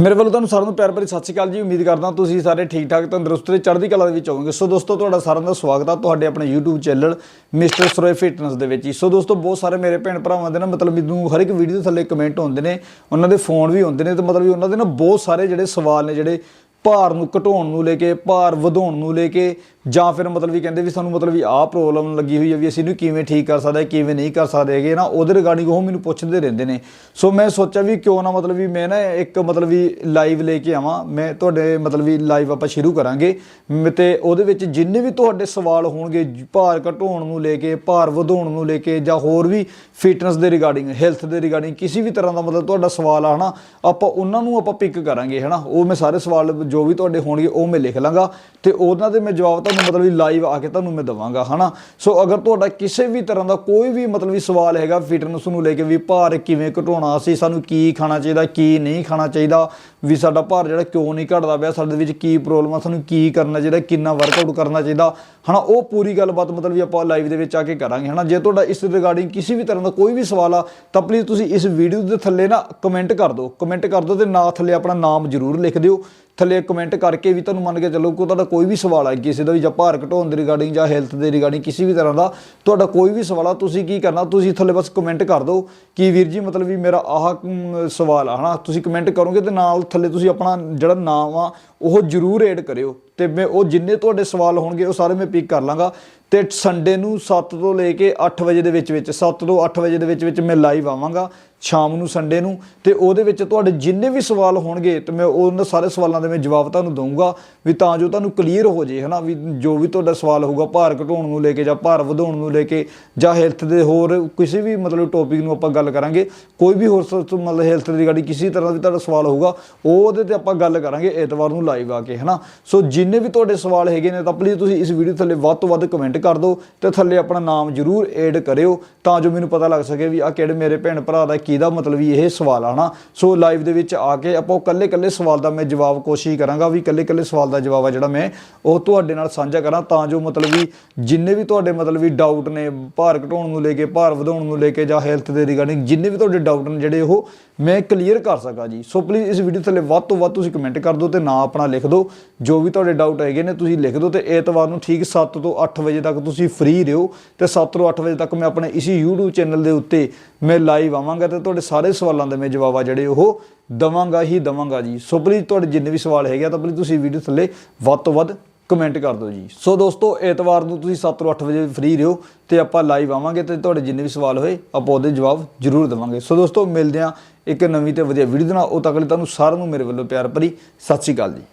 ਮੇਰੇ ਵੱਲੋਂ ਤੁਹਾਨੂੰ ਸਾਰਿਆਂ ਨੂੰ ਪਿਆਰ ਭਰੀ ਸਤਿ ਸ਼੍ਰੀ ਅਕਾਲ ਜੀ। ਉਮੀਦ ਕਰਦਾ ਤੁਸੀਂ ਸਾਰੇ ਠੀਕ ਠਾਕ ਤੰਦਰੁਸਤ ਤੇ ਚੜ੍ਹਦੀ ਕਲਾ ਦੇ ਵਿੱਚ ਹੋਵੋਗੇ। ਸੋ ਦੋਸਤੋ, ਤੁਹਾਡਾ ਸਾਰਿਆਂ ਦਾ ਸਵਾਗਤ ਆ ਤੁਹਾਡੇ ਆਪਣੇ YouTube channel mister Saroye fitness ਦੇ ਵਿੱਚ ਜੀ। ਸੋ ਦੋਸਤੋ, ਬਹੁਤ ਸਾਰੇ ਮੇਰੇ ਭੈਣ ਭਰਾਵਾਂ ਦੇ ਨਾ ਮਤਲਬ ਮੈਨੂੰ ਹਰ ਇੱਕ ਵੀਡੀਓ ਦੇ ਥੱਲੇ ਕਮੈਂਟ ਹੁੰਦੇ ਨੇ, ਉਹਨਾਂ ਦੇ ਫੋਨ ਵੀ ਹੁੰਦੇ ਨੇ ਤੇ ਮਤਲਬ ਵੀ ਉਹਨਾਂ ਦੇ ਨਾ ਬਹੁਤ ਸਾਰੇ ਜਿਹੜੇ ਸਵਾਲ ਨੇ, ਜਿਹੜੇ ਭਾਰ ਨੂੰ ਘਟਾਉਣ ਨੂੰ ਲੈ ਕੇ, ਭਾਰ ਵਧਾਉਣ ਨੂੰ ਲੈ ਕੇ ਜਾਂ ਫਿਰ ਮਤਲਬ ਵੀ ਕਹਿੰਦੇ ਵੀ ਸਾਨੂੰ ਮਤਲਬ ਵੀ ਆਹ ਪ੍ਰੋਬਲਮ ਲੱਗੀ ਹੋਈ ਹੈ ਵੀ ਅਸੀਂ ਇਹਨੂੰ ਕਿਵੇਂ ਠੀਕ ਕਰ ਸਕਦੇ, ਕਿਵੇਂ ਨਹੀਂ ਕਰ ਸਕਦੇ ਹੈਗੇ ਨਾ ਉਹਦੇ ਰਿਗਾਰਡਿੰਗ ਉਹ ਮੈਨੂੰ ਪੁੱਛਦੇ ਰਹਿੰਦੇ ਨੇ। ਸੋ ਮੈਂ ਸੋਚਿਆ ਵੀ ਕਿਉਂ ਨਾ ਮਤਲਬ ਵੀ ਮੈਂ ਨਾ ਇੱਕ ਮਤਲਬ ਵੀ ਲਾਈਵ ਲੈ ਕੇ ਆਵਾਂ। ਮੈਂ ਤੁਹਾਡੇ ਮਤਲਬ ਵੀ ਲਾਈਵ ਆਪਾਂ ਸ਼ੁਰੂ ਕਰਾਂਗੇ। ਮ- ਤੇ ਉਹਦੇ ਵਿੱਚ ਜਿੰਨੇ ਵੀ ਤੁਹਾਡੇ ਸਵਾਲ ਹੋਣਗੇ, ਭਾਰ ਘਟਾਉਣ ਨੂੰ ਲੈ ਕੇ, ਭਾਰ ਵਧਾਉਣ ਨੂੰ ਲੈ ਕੇ, ਜਾਂ ਹੋਰ ਵੀ ਫਿਟਨੈਸ ਦੇ ਰਿਗਾਰਡਿੰਗ ਹੈਲਥ ਦੇ ਰਿਗਾਰਡਿੰਗ ਕਿਸੇ ਵੀ ਤਰ੍ਹਾਂ ਦਾ ਮਤਲਬ ਤੁਹਾਡਾ ਸਵਾਲ ਆ, ਹਨਾ? ਆਪਾਂ ਉਹਨਾਂ ਨੂੰ ਆਪਾਂ ਪਿਕ ਕਰਾਂਗੇ, ਹਨਾ? ਉਹ ਮੈਂ ਸਾਰੇ ਸਵਾਲ ਜੋ ਵੀ ਤੁਹਾਡੇ ਹੋਣਗੇ ਉਹ ਮੈਂ ਲਿਖ ਲਾਂਗਾ। ਤੇ ਉਹਨਾਂ ਦੇ ਮੈਂ ਜਵਾਬ ਤੁਹਾਨੂੰ ਮਤਲਬ ਵੀ ਲਾਈਵ ਆ ਕੇ ਤੁਹਾਨੂੰ ਮੈਂ ਦਵਾਂਗਾ, ਹਨਾ? ਸੋ ਅਗਰ ਤੁਹਾਡਾ ਕਿਸੇ ਵੀ ਤਰ੍ਹਾਂ ਦਾ ਕੋਈ ਵੀ ਮਤਲਬ ਵੀ ਸਵਾਲ ਹੈਗਾ ਫਿਟਨੈਸ ਨੂੰ ਲੈ ਕੇ ਵੀ ਭਾਰ ਕਿਵੇਂ ਘਟਾਉਣਾ, ਅਸੀਂ ਸਾਨੂੰ ਕੀ ਖਾਣਾ ਚਾਹੀਦਾ, ਕੀ ਨਹੀਂ ਖਾਣਾ ਚਾਹੀਦਾ, ਵੀ ਸਾਡਾ ਭਾਰ ਜਿਹੜਾ ਕਿਉਂ ਨਹੀਂ ਘਟਦਾ ਪਿਆ, ਸਾਡੇ ਵਿੱਚ ਕੀ ਪ੍ਰੋਬਲਮ ਆ, ਸਾਨੂੰ ਕੀ ਕਰਨਾ ਚਾਹੀਦਾ, ਕਿੰਨਾ ਵਰਕਆਊਟ ਕਰਨਾ ਚਾਹੀਦਾ, ਹਨਾ? ਉਹ ਪੂਰੀ ਗੱਲਬਾਤ ਮਤਲਬ ਵੀ ਆਪਾਂ ਲਾਈਵ ਦੇ ਵਿੱਚ ਆ ਕੇ ਕਰਾਂਗੇ, ਹਨਾ? ਜੇ ਤੁਹਾਡਾ ਇਸ ਰਿਗਾਰਡਿੰਗ ਕਿਸੇ ਵੀ ਤਰ੍ਹਾਂ ਦਾ ਕੋਈ ਵੀ ਸਵਾਲ ਆ, ਤਾਂ ਪਲੀਜ਼ ਤੁਸੀਂ ਇਸ ਵੀਡੀਓ ਦੇ ਥੱਲੇ ਨਾ ਕਮੈਂਟ ਕਰ ਦਿਓ। ਕਮੈਂਟ ਕਰ ਦਿਓ ਤੇ ਨਾ ਥੱਲੇ ਆਪਣਾ ਨਾਮ ਜ਼ਰੂਰ ਲਿਖ ਦਿਓ। ਥੱਲੇ ਕਮੈਂਟ ਕਰਕੇ ਵੀ ਤੁਹਾਨੂੰ ਮੰਨ ਕੇ ਚੱਲੋ ਕਿ ਤੁਹਾਡਾ ਕੋਈ ਵੀ ਸਵਾਲ ਹੈ, ਕਿਸੇ ਦਾ ਵੀ ਜਾਂ ਭਾਰ ਘਟਾਉਣ ਦੇ ਰਿਗਾਰਡਿੰਗ ਜਾਂ ਹੈਲਥ ਦੇ ਰਿਗਾਰਡਿੰਗ ਕਿਸੇ ਵੀ ਤਰ੍ਹਾਂ ਦਾ, ਤੁਹਾਡਾ ਕੋਈ ਵੀ ਸਵਾਲ ਆ, ਤੁਸੀਂ ਕੀ ਕਰਨਾ, ਤੁਸੀਂ ਥੱਲੇ ਬਸ ਕਮੈਂਟ ਕਰ ਦਿਓ ਕਿ ਵੀਰ ਜੀ ਮਤਲਬ ਵੀ ਮੇਰਾ ਆਹ ਸਵਾਲ ਆ, ਹਨਾ? ਤੁਸੀਂ ਕਮੈਂਟ ਕਰੋਗੇ ਤੇ ਨਾਲ ਥੱਲੇ ਤੁਸੀਂ ਆਪਣਾ ਜਿਹੜਾ ਨਾਮ ਆ, ਉਹ ਜਰੂਰ ਐਡ ਕਰਿਓ ਤੇ ਮੈਂ ਉਹ ਜਿੰਨੇ ਤੁਹਾਡੇ ਸਵਾਲ ਹੋਣਗੇ, ਉਹ ਸਾਰੇ ਮੈਂ ਪਿਕ ਕਰ ਲਾਂਗਾ। ਤੇ ਸੰਡੇ ਨੂੰ 7 ਤੋਂ ਲੈ ਕੇ 8 ਵਜੇ ਦੇ ਵਿੱਚ ਵਿੱਚ 7 ਤੋਂ 8 ਵਜੇ ਦੇ ਵਿੱਚ ਵਿੱਚ ਮੈਂ ਲਾਈਵ ਆਵਾਂਗਾ, ਸ਼ਾਮ ਨੂੰ ਸੰਡੇ ਨੂੰ। ਤੇ ਉਹਦੇ ਵਿੱਚ ਤੁਹਾਡੇ ਜਿੰਨੇ ਵੀ ਸਵਾਲ ਹੋਣਗੇ, ਤੇ ਮੈਂ ਉਹਨਾਂ ਸਾਰੇ ਸਵਾਲਾਂ ਦੇ ਮੈਂ ਜਵਾਬ ਤੁਹਾਨੂੰ ਦਊਂਗਾ, ਵੀ ਤਾਂ ਜੋ ਤੁਹਾਨੂੰ ਕਲੀਅਰ ਹੋ ਜੇ, ਹਨਾ? ਵੀ ਜੋ ਵੀ ਤੁਹਾਡਾ ਸਵਾਲ ਹੋਊਗਾ, ਭਾਰ ਘਟਾਉਣ ਨੂੰ ਲੈ ਕੇ ਜਾਂ ਭਾਰ ਵਧਾਉਣ ਨੂੰ ਲੈ ਕੇ, ਜਾਂ ਹੈਲਥ ਦੇ ਹੋਰ ਕਿਸੇ ਵੀ ਮਤਲਬ ਟੌਪਿਕ ਨੂੰ ਆਪਾਂ ਗੱਲ ਕਰਾਂਗੇ, ਕੋਈ ਵੀ ਹੋਰ ਸ- ਮਤਲਬ ਹੈਲਥ ਦੀ ਗਾੜੀ ਕਿਸੇ ਤਰ੍ਹਾਂ ਦਾ ਵੀ ਤੁਹਾਡਾ ਸਵਾਲ ਹੋਊਗਾ ਉਹ ਉਹਦੇ ਤੇ ਆਪਾਂ ਗੱਲ ਕਰਾਂਗੇ ਐਤਵਾਰ ਨੂੰ ਲਾਈਵ ਆ ਕੇ, ਹਨਾ? ਸੋ ਜਿੰਨੇ ਵੀ ਤੁਹਾਡੇ ਸਵਾਲ ਹੈਗੇ ਨੇ, ਤਾਂ ਪਲੀਜ਼ ਤੁਸੀਂ ਇਸ ਵੀਡੀਓ ਥੱਲੇ ਵੱਧ ਤੋਂ ਵੱਧ ਕਮੈਂਟ ਕਰ ਦਿਓ ਤੇ ਥੱਲੇ ਆਪਣਾ ਨਾਮ ਜਰੂਰ ਐਡ ਕਰਿਓ ਤਾਂ ਜੋ ਮੈਨੂੰ ਪਤਾ ਲੱਗ ਸਕੇ ਵੀ ਆ ਕਿਹੜੇ ਮੇਰੇ ਭੈਣ ਭਰਾ ਦਾ ਕਿਹਦਾ ਮਤਲਬ ਇਹ ਸਵਾਲ ਆ, ਹਨਾ? ਸੋ ਲਾਈਵ ਦੇ ਵਿੱਚ ਆ ਕੇ ਆਪਾਂ ਉਹ ਕੱਲੇ ਕੱਲੇ ਸਵਾਲ ਦਾ ਮੈਂ ਜਵਾਬ ਕੋਸ਼ਿਸ਼ ਕਰਾਂਗਾ ਵੀ ਕੱਲੇ ਕੱਲੇ ਸਵਾਲ ਦਾ ਜਵਾਬ ਆ ਜਿਹੜਾ ਮੈਂ ਉਹ ਤੁਹਾਡੇ ਨਾਲ ਸਾਂਝਾ ਕਰਾਂ ਤਾਂ ਜੋ ਮਤਲਬ ਵੀ ਜਿੰਨੇ ਵੀ ਤੁਹਾਡੇ ਮਤਲਬ ਵੀ ਡਾਊਟ ਨੇ ਭਾਰ ਘਟਾਉਣ ਨੂੰ ਲੈ ਕੇ, ਭਾਰ ਵਧਾਉਣ ਨੂੰ ਲੈ ਕੇ ਜਾਂ ਹੈਲਥ ਦੇ ਰਿਗਾਰਡਿੰਗ ਜਿੰਨੇ ਵੀ ਤੁਹਾਡੇ ਡਾਊਟ ਨੇ ਜਿਹੜੇ ਉਹ ਮੈਂ ਕਲੀਅਰ ਕਰ ਸਕਾਂ ਜੀ। ਸੋ ਪਲੀਜ਼ ਇਸ ਵੀਡੀਓ ਥੱਲੇ ਵੱਧ ਤੋਂ ਵੱਧ ਤੁਸੀਂ ਕਮੈਂਟ ਕਰ ਦਿਓ ਤੇ ਨਾਂ ਆਪਣਾ ਲਿਖ ਦਿਓ। ਜੋ ਵੀ ਤੁਹਾਡੇ ਡਾਊਟ ਹੈਗੇ ਨੇ ਤੁਸੀਂ ਲਿਖ ਦਿਓ ਤੇ ਐਤਵਾਰ ਨੂੰ ਠੀਕ 7 ਤੋਂ 8 ਵਜੇ ਤੱਕ ਤੱਕ ਤੁਸੀਂ ਫ੍ਰੀ ਰਹੋ ਤੇ 7 ਤੋਂ 8 ਵਜੇ ਤੱਕ ਮੈਂ ਆਪਣੇ ਇਸੀ YouTube ਚੈਨਲ ਦੇ ਉੱਤੇ ਮੈਂ ਲਾਈਵ ਆਵਾਂਗਾ ਤੇ ਤੁਹਾਡੇ ਸਾਰੇ ਸਵਾਲਾਂ ਦੇ ਮੈਂ ਜਵਾਬ ਆ ਜਿਹੜੇ ਉਹ ਦਵਾਂਗਾ ਹੀ ਦਵਾਂਗਾ ਜੀ। ਸੋ ਪਲੀਜ਼ ਤੁਹਾਡੇ ਜਿੰਨੇ ਵੀ ਸਵਾਲ ਹੈਗੇ ਆ ਤਾਂ ਪਲੀਜ਼ ਤੁਸੀਂ ਵੀਡੀਓ ਥੱਲੇ ਵੱਧ ਤੋਂ ਵੱਧ ਕਮੈਂਟ ਕਰ ਦਿਓ ਜੀ। ਸੋ ਦੋਸਤੋ, ਐਤਵਾਰ ਨੂੰ ਤੁਸੀਂ 7 ਤੋਂ 8 ਵਜੇ ਫ੍ਰੀ ਰਹੋ ਤੇ ਆਪਾਂ ਲਾਈਵ ਆਵਾਂਗੇ ਤੇ ਤੁਹਾਡੇ ਜਿੰਨੇ ਵੀ ਸਵਾਲ ਹੋਏ ਆਪਾਂ ਉਹਦੇ ਜਵਾਬ ਜ਼ਰੂਰ ਦੇਵਾਂਗੇ। ਸੋ ਦੋਸਤੋ, ਮਿਲਦੇ ਹਾਂ ਇੱਕ ਨਵੀਂ ਤੇ ਵਧੀਆ ਵੀਡੀਓ ਦੇ ਨਾਲ। ਉਹ ਤੱਕ ਲਈ ਤੁਹਾਨੂੰ ਸਾਰਿਆਂ ਨੂੰ ਮੇਰੇ ਵੱਲੋਂ ਪਿਆਰ ਭਰੀ ਸਤਿ ਸ਼੍ਰੀ ਅਕਾਲ ਜੀ।